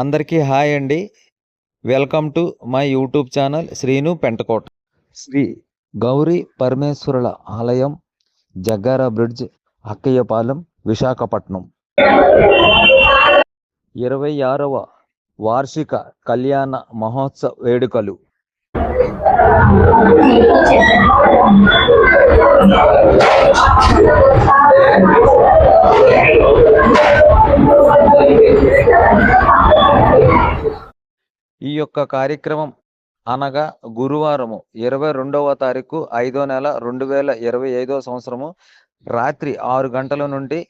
అందరికీ హాయ్ అండి. Welcome to my YouTube channel Srinu Pentakota. Sri Gauri పరమేశ్వరుల ఆలయం జగ్గార బ్రిడ్జ్ అక్కయ్యపాలెం విశాఖపట్నం. ఇరవై ఆరవ వార్షిక కళ్యాణ మహోత్సవ వేడుకలు. యొక్క కార్యక్రమం అనగా గురువారము ఇరవై రెండవ తారీఖు ఐదో నెల రెండు వేల ఇరవై ఐదో సంవత్సరము రాత్రి ఆరు గంటల నుండి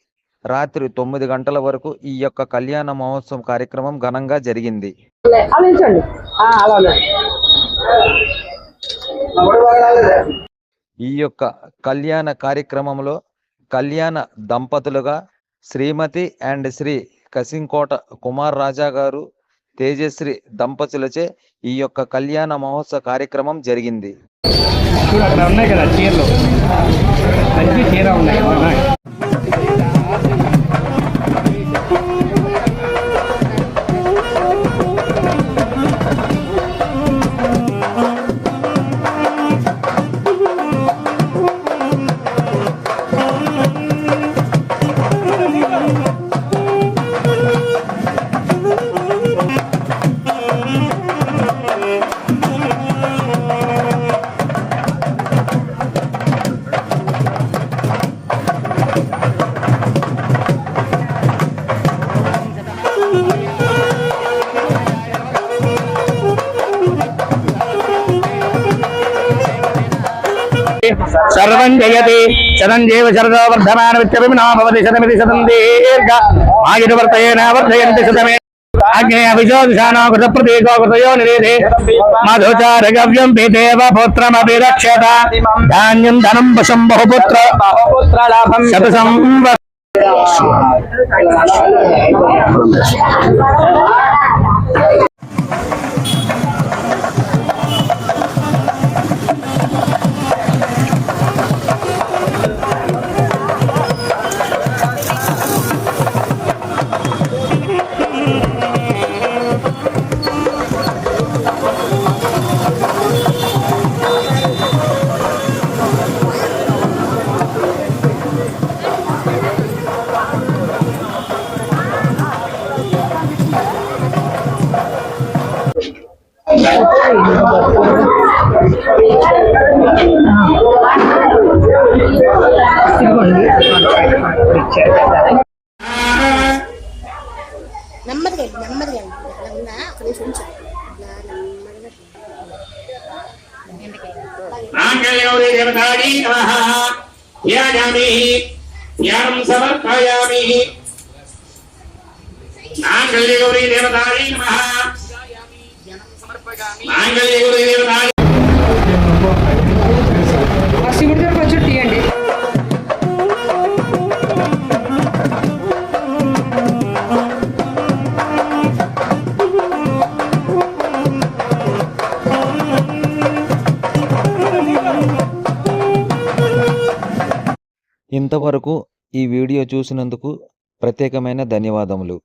రాత్రి తొమ్మిది గంటల వరకు ఈ యొక్క కళ్యాణ మహోత్సవం కార్యక్రమం ఘనంగా జరిగింది. ఈ యొక్క కళ్యాణ కార్యక్రమంలో కళ్యాణ దంపతులుగా శ్రీమతి అండ్ శ్రీ కసింకోట కుమార్ రాజా గారు తేజశ్రీ దంపతులచే ఈ యొక్క కళ్యాణ మహోత్సవ కార్యక్రమం జరిగింది. అక్కడ ఉన్నాయి కదా చీరలు. మంచి చీర ఉన్నాయి. సర్వం జయతి శతంజీవ శరదో వర్ధమాన విత్యభిమినో భవతి శతమితి శతం దీర్ఘ ఆయుర్వర్తయేన వర్ధయంతి శతమే ఆజ్ఞేయ నిరేధే. మధుచార పితేవ పుత్రమపి ధాన్యం ధనం వశం బహుపుత్ర. శత సంవ నెమ్మదిగా వెళ్ళు, నెమ్మదిగా వెళ్ళు. అలా ఉందా ఒక నిమిషం ఉంచు అలా నెమ్మదిగా మాంగళ్యౌరి దేవతాడి నమః ధ్యాయామి ధ్యానం సమర్పయామి మాంగళ్యగౌరి దేవతాడి నమః ఇంతవరకు ఈ వీడియో చూసినందుకు ప్రత్యేకమైన ధన్యవాదములు.